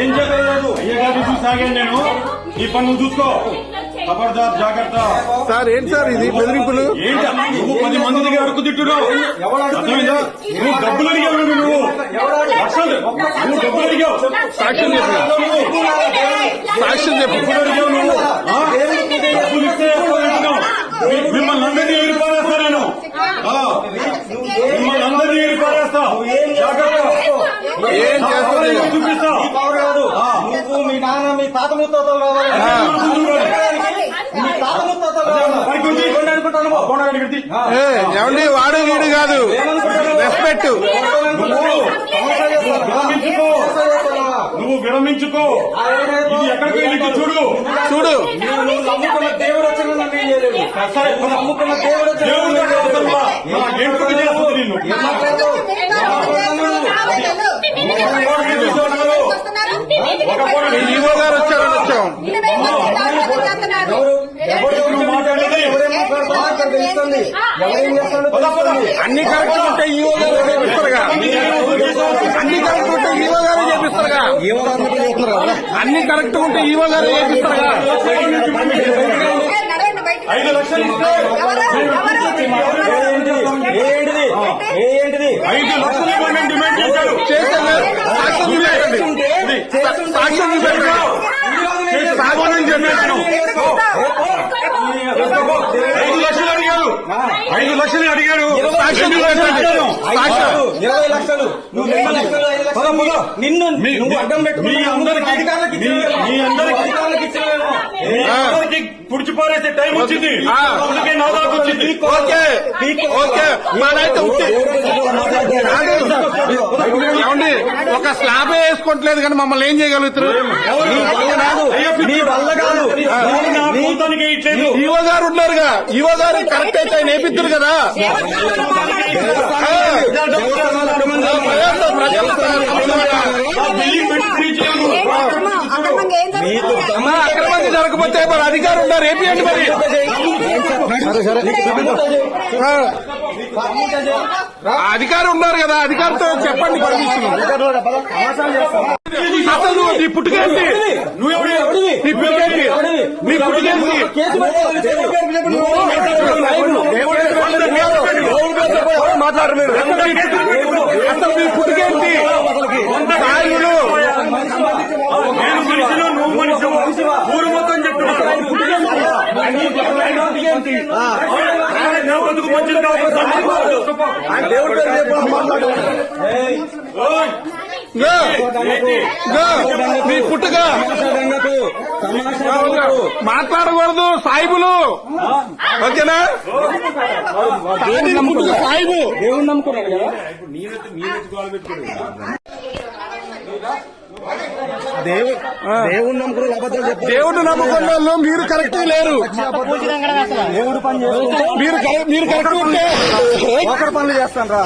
ఏం చేయలేదు అయ్యగారు చూసి సాగాను నేను ఈ పని నువ్వు చూసుకో ఖబర్దార్ జాగ్రత్త సార్ ఏంటి సార్ ఇది బెదిరింపులు? నువ్వు పది మంది దగ్గర అడుగు? అర్థమైందా నువ్వు డబ్బులు అడిగావు నువ్వు? లక్షలు నువ్వు డబ్బులు అడిగావు సాక్ష్యం చెప్పు. సాక్ష్యం చెప్పు. డబ్బులు అడిగావు నువ్వు ఆ? డబ్బులు ఇస్తే మిమ్మల్ని అందరినీ ఏరిపారేస్తా నేను ఆ, మిమ్మల్ని అందరినీ ఏరిపారేస్తా జాగ్రత్త ఏం చూపిస్తా. నువ్వు మీ నాన్న మీ తాత ముత్తాతలు కావాలి. మీ తాత ముత్తాతలు ఏమండి వాడు వీడు కాదు. రెస్పెక్ట్ నువ్వు విరమించుకో. నువ్వు విరమించుకో. ఇది ఎక్కడికి చూడు. చూడు. నువ్వు నమ్ముకున్న దేవుడు వచ్చిన దేవుడు వచ్చిన దేవుడు నన్ను ఏం చేయలేడు. అవతల నా ఏంటి చేస్తుంది నిన్ను ఏం మాట్లాడతావు? ఒక పూట ఈ ఈవో గారు వచ్చారని వచ్చాం ఎవరేం తెలుస్తుంది ఎవరేం చేస్తాడో తెలుస్తుంది అన్ని కరెక్ట్ ఉంటే ఈవో గారు చేపిస్తారుగా అన్ని కరెక్ట్ ఉంటే ఈవో గారు చేపిస్తారుగా అన్ని కరెక్ట్ ఉంటే ఈవో గారు చేపిస్తారుగా ఐదు లక్షలు ఇస్తే ఏంటిది ఐదు లక్షలు ఇవ్వండి డిమాండ్ చేశారు సాక్ష్యం చూపెట్టండి సాక్ష్యం చూపెట్టండి చెప్పాను ఐదు లక్షలు అడిగారు ఐదు లక్షలు అడిగారు సాక్ష్యం చూపెట్టండి సాక్ష్యం ఇరవై లక్షలు నువ్వు రెండు లక్షలు ఐదు లక్షలు నిన్ను నువ్వు అడ్డం పెట్టుకుని మీ అందరికీ- అధికారులకు మీ- మీ అందరికీ- అధికారులకు ఇచ్చినవేమో మీ అందరికీ పుడిచిపారేసే టైం వచ్చింది ఆ. అందుకే నా దాకా వచ్చింది ఓకే ఓకే మాదైతే. ఏమండి ఒక స్లాబ్ వేసుకోవట్లేదు కానీ మమ్మల్ని ఏం చేయగలుగుతారు నీ వల్ల కాదు నీ వల్ల కాదు ఎవరు నా ఇట్లేదు ఈవో గారు ఉన్నారుగా. ఈవో గారు కరెక్ట్ అయితే ఆయన వేపిస్తారు కదా. అక్రమంగా జరగకపోతే మరి అధికారం ఉన్నారు ఏపీఎండి మరి ఆ, ఆ అధికారం ఉన్నారు కదా అధికారంతో చెప్పండి పర్మిషన్. అసలు నీ పుట్టుకేంటి నువ్వెవడు నీ పుట్టుకేంటి నీ పుట్టుకేంటి. మాట్లాడరు మీరు అసలు నీ పుట్టుకేంటి సాయులు నేను మనిషిలో నువ్వు మనిషి ఊరు మొత్తం చెప్తున్నా నా బతుకు మంచిది కాదు దేవుడి తమాషా దెంగకు. మాట్లాడకూడదు సాయిబులు. ఓకేనా? సాయిబు పుట్టుక సాయిబు. దేవుడిని నమ్ముకున్నాడు కదా? దేవుడు అబద్ధాలు చెప్పారు దేవుడు నమ్ముకున్న వాళ్ళు మీరు కరెక్ట్ లేరు. దేవుడు పని మీరు మీరు కరెక్ట్ ఉంటే ఒకరి పనులు చేస్తాను రా.